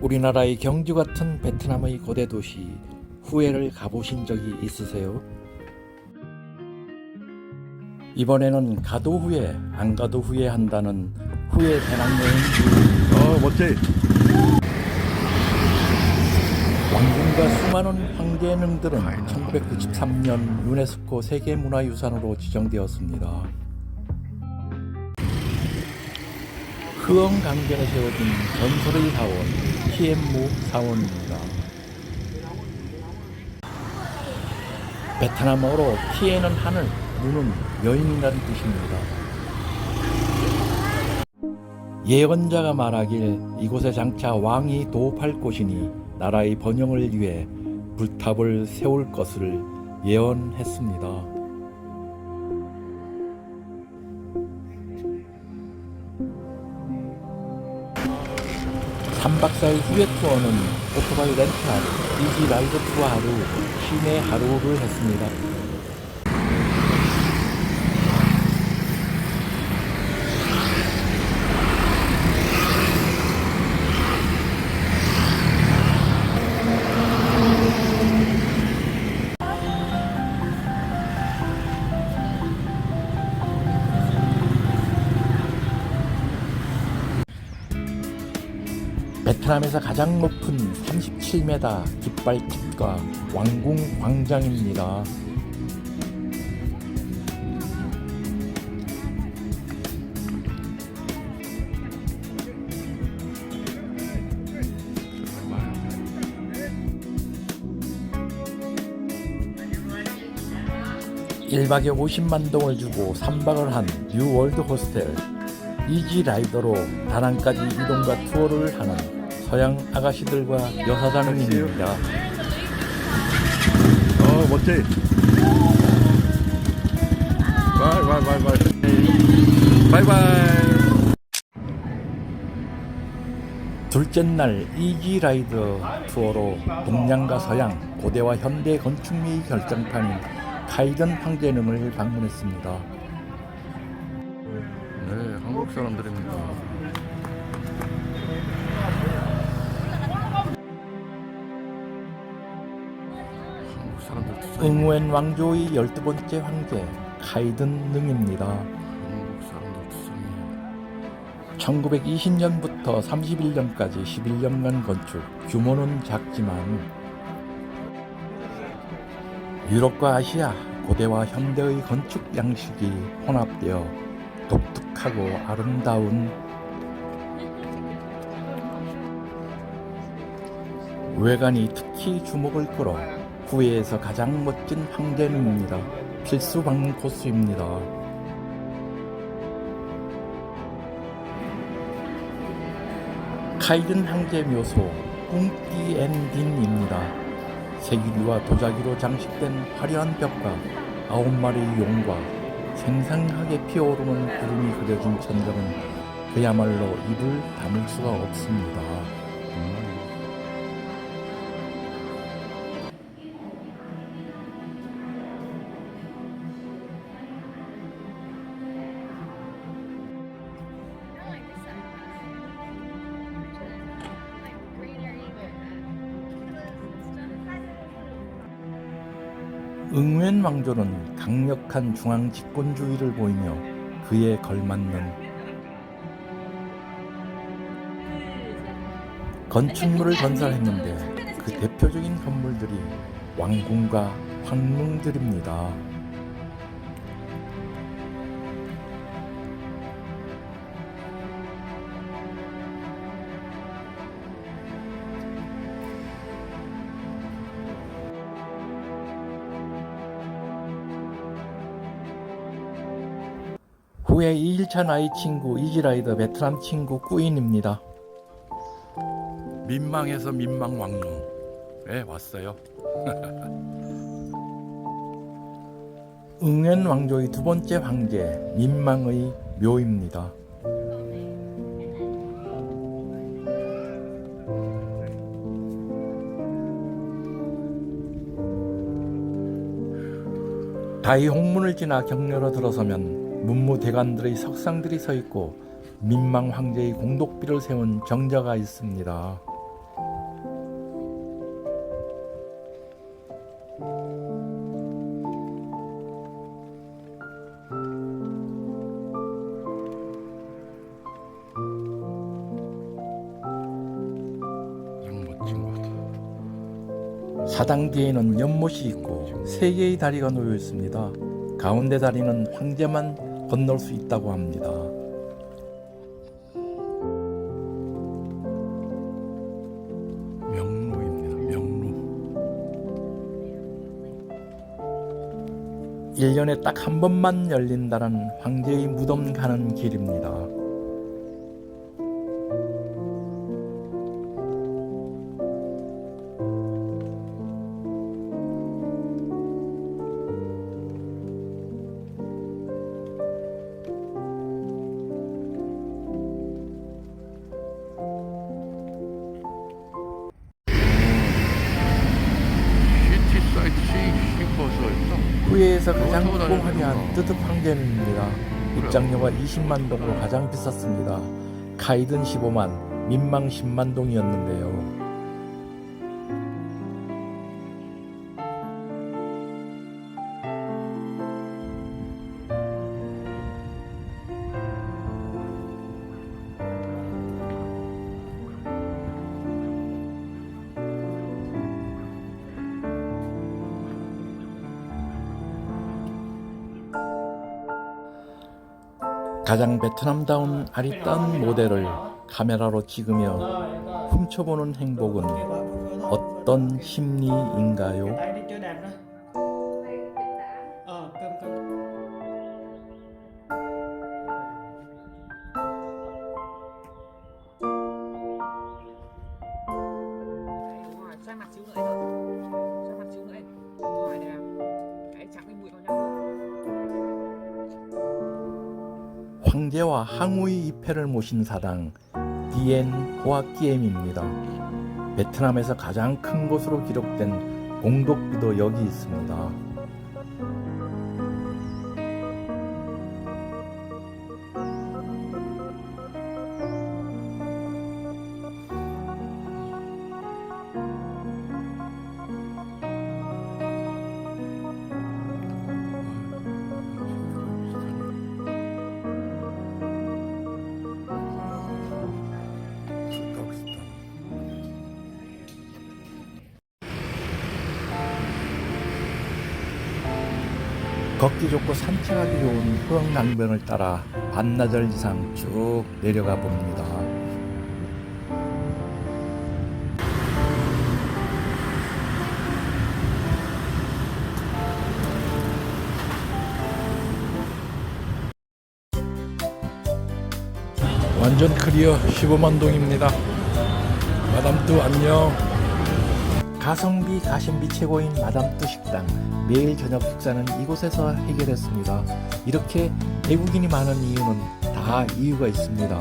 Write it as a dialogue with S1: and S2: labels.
S1: 우리나라의 경주 같은 베트남의 고대 도시 후에를 가보신 적이 있으세요? 이번에는 가도 후에 안 가도 후에 한다는 후에 배낭여행
S2: 어 멋지.
S1: 왕궁과 수많은 황제능들은 1993년 유네스코 세계문화유산으로 지정되었습니다. 흐엉 강변에 세워진 전설의 사원 히엠무 사원입니다. 베트남어로 티에는 하늘, 무는 여인이라는 뜻입니다. 예언자가 말하길 이곳에 장차 왕이 도읍할 곳이니 나라의 번영을 위해 불탑을 세울 것을 예언했습니다. 3박 4일 후에 투어는 오토바이 렌트하루, 이지 라이드 투어 하루, 시내 하루를 했습니다. 베트남에서 가장 높은 37m 깃발집과 왕궁 광장입니다. 일박에 50만 동을 주고 3박을 한 뉴월드 호스텔 이지 라이더로 다낭까지 이동과 투어를 하는 서양 아가씨들과 여사장님입니다.
S2: 어 멋지. 바이 바이 바이 바이. 바이 바이.
S1: 둘째 날 이지 라이더 투어로 동양과 서양, 고대와 현대 건축미의 결정판인 카이든 황제능을 방문했습니다.
S2: 네 한국 사람들입니다.
S1: 응웬 왕조의 12번째 황제 카이든 능입니다.
S2: 한국 사람들 투성이.
S1: 1920년부터 31년까지 11년간 건축, 규모는 작지만 유럽과 아시아, 고대와 현대의 건축 양식이 혼합되어 독특하고 아름다운 외관이 특히 주목을 끌어 후에에서 가장 멋진 황제능입니다. 필수 방문 코스입니다. 카이든 황제 묘소 꿍띠엔딘입니다. 세기류와 도자기로 장식된 화려한 벽과 아홉 마리의 용과 생생하게 피어오르는 구름이 그려진 천장은 그야말로 입을 다물 수가 없습니다. 응웬 왕조는 강력한 중앙 집권주의를 보이며 그에 걸맞는 건축물을 건설했는데 그 대표적인 건물들이 왕궁과 황릉들입니다. 후에 2일차 나이 친구 이지라이더 베트남 친구 꾸인입니다. 민망해서 민망 왕릉에 왔어요. 응엔 왕조의 두 번째 황제 민망의 묘입니다. 다이 홍문을 지나 경내로 들어서면 문무 대관들의 석상들이 서 있고 민망 황제의 공독비를 세운 정자가 있습니다. 사당 뒤에는 연못이 있고 세 개의 다리가 놓여 있습니다. 가운데 다리는 황제만 건널 수 있다고 합니다.
S2: 명로입니다. 명로.
S1: 1년에 딱 한 번만 열린다는 황제의 무덤 가는 길입니다. 후예에서 가장
S2: 어,
S1: 크고
S2: 타고
S1: 화려한
S2: 다니는구나.
S1: 뜨뜻 황제입니다. 입장료가 20만 동으로 가장 비쌌습니다. 가이드는 15만, 민망 10만 동이었는데요. 가장 베트남다운 아리따운 모델을 카메라로 찍으며 훔쳐보는 행복은 어떤 심리인가요? 황제와 항우의 입회를 모신 사당 디엔 호아키엠입니다. 베트남에서 가장 큰 곳으로 기록된 공독비도 여기 있습니다. 걷기 좋고 산책하기 좋은 후흥낭변을 따라 반나절 이상 쭉 내려가 봅니다. 완전 클리어 15만 동입니다. 마담뚜 안녕. 가성비 가심비 최고인 마담뚜 식당 매일 저녁 식사는 이곳에서 해결했습니다. 이렇게 외국인이 많은 이유는 다 이유가 있습니다.